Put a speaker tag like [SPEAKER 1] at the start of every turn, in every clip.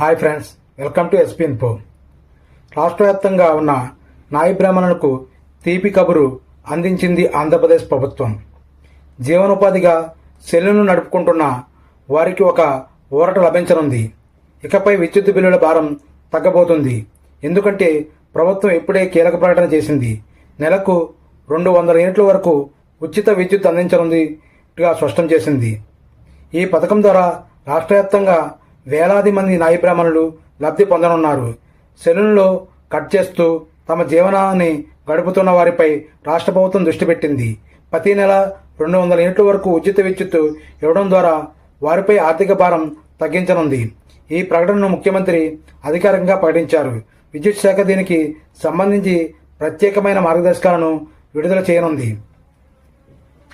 [SPEAKER 1] Hi friends welcome to SP info. రాష్ట్ర వ్యాప్తంగా ఉన్న నాయి బ్రాహ్మణులకు తీపి కబురు అందించింది ఆంధ్రప్రదేశ్ ప్రభుత్వం. జీవనోపాధిగా సెల్లును నడుపుకుంటున్న వారికి ఒక ఊరట లభించనుంది. ఇకపై విద్యుత్ బిల్లుల భారం తగ్గబోతుంది. ఎందుకంటే ప్రభుత్వం ఇప్పుడే కీలక ప్రకటన చేసింది. నెలకు రెండు వందల యూనిట్ల వరకు ఉచిత విద్యుత్ అందించనుందిగా స్పష్టం చేసింది. ఈ పథకం ద్వారా రాష్ట్ర వ్యాప్తంగా వేలాది మంది నాయి బ్రాహ్మణులు లబ్ధి పొందనున్నారు. సెలూన్లో కట్ చేస్తూ తమ జీవనాన్ని గడుపుతున్న వారిపై రాష్ట్ర ప్రభుత్వం దృష్టి పెట్టింది. ప్రతి నెల రెండు వందల యూనిట్ల వరకు ఉచిత విద్యుత్ ఇవ్వడం ద్వారా వారిపై ఆర్థిక భారం తగ్గించనుంది. ఈ ప్రకటనను ముఖ్యమంత్రి అధికారికంగా ప్రకటించారు. విద్యుత్ శాఖ దీనికి సంబంధించి ప్రత్యేకమైన మార్గదర్శకాలను విడుదల చేయనుంది.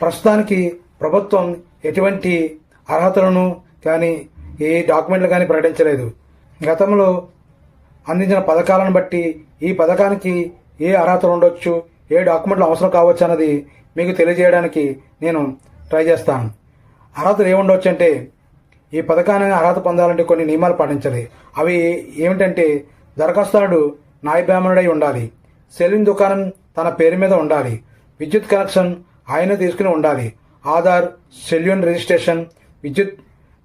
[SPEAKER 1] ప్రస్తుతానికి ప్రభుత్వం ఎటువంటి అర్హతలను కానీ ఏ డాక్యుమెంట్లు కానీ ప్రకటించలేదు. గతంలో అందించిన పథకాలను బట్టి ఈ పథకానికి ఏ అర్హతలు ఉండొచ్చు ఏ డాక్యుమెంట్లు అవసరం కావచ్చు అన్నది మీకు తెలియజేయడానికి నేను ట్రై చేస్తాను. అర్హతలు ఏముండవచ్చు అంటే ఈ పథకాన్ని అర్హత పొందాలంటే కొన్ని నియమాలు పాటించాలి. అవి ఏమిటంటే దరఖాస్తుదారుడు నాయ ఉండాలి. సెలూన్ దుకాణం తన పేరు మీద ఉండాలి. విద్యుత్ కనెక్షన్ ఆయన తీసుకుని ఉండాలి. ఆధార్ సెల్యూన్ రిజిస్ట్రేషన్ విద్యుత్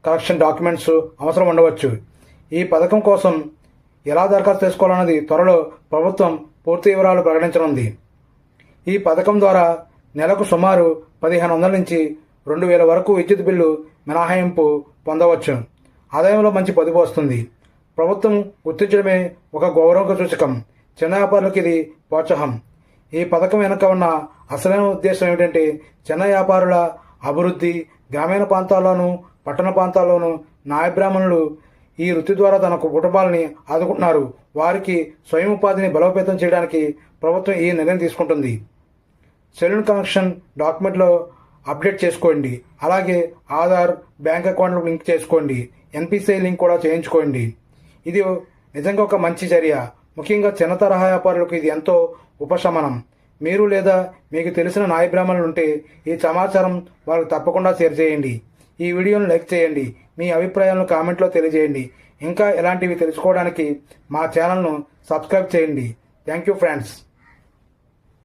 [SPEAKER 1] కలెక్షన్ డాక్యుమెంట్స్ అవసరం ఉండవచ్చు. ఈ పథకం కోసం ఎలా దరఖాస్తు చేసుకోవాలన్నది త్వరలో ప్రభుత్వం పూర్తి వివరాలు ప్రకటించనుంది. ఈ పథకం ద్వారా నెలకు సుమారు పదిహేను వందల నుంచి రెండు వేల వరకు విద్యుత్ బిల్లు మినహాయింపు పొందవచ్చు. ఆదాయంలో మంచి పొదుపు వస్తుంది. ప్రభుత్వం గుర్తించడమే ఒక గౌరవ సూచకం. చిన్న వ్యాపారులకు ఇది ప్రోత్సాహం. ఈ పథకం వెనుక ఉన్న అసలైన ఉద్దేశం ఏమిటంటే చిన్న వ్యాపారుల అభివృద్ధి గ్రామీణ ప్రాంతాల్లోనూ పట్టణ ప్రాంతాల్లోనూ నాయబ్రాహ్మణులు ఈ వృత్తి ద్వారా తన కుటుంబాలని ఆదుకుంటున్నారు. వారికి స్వయం ఉపాధిని బలోపేతం చేయడానికి ప్రభుత్వం ఈ నిర్ణయం తీసుకుంటుంది. సెలూన్ కనెక్షన్ డాక్యుమెంట్లో అప్డేట్ చేసుకోండి. అలాగే ఆధార్ బ్యాంక్ అకౌంట్లకు లింక్ చేసుకోండి. ఎన్పిసిఐ లింక్ కూడా చేయించుకోండి. ఇది నిజంగా ఒక మంచి చర్య. ముఖ్యంగా చిన్న తరహా వ్యాపారులకు ఇది ఎంతో ఉపశమనం. మీరు లేదా మీకు తెలిసిన నాయ బ్రాహ్మణులు ఉంటే ఈ సమాచారం వారికి తప్పకుండా షేర్ చేయండి. ఈ వీడియోను లైక్ చేయండి. మీ అభిప్రాయాలను కామెంట్లో తెలియజేయండి. ఇంకా ఎలాంటివి తెలుసుకోవడానికి మా ఛానల్ను సబ్స్క్రైబ్ చేయండి. Thank you friends.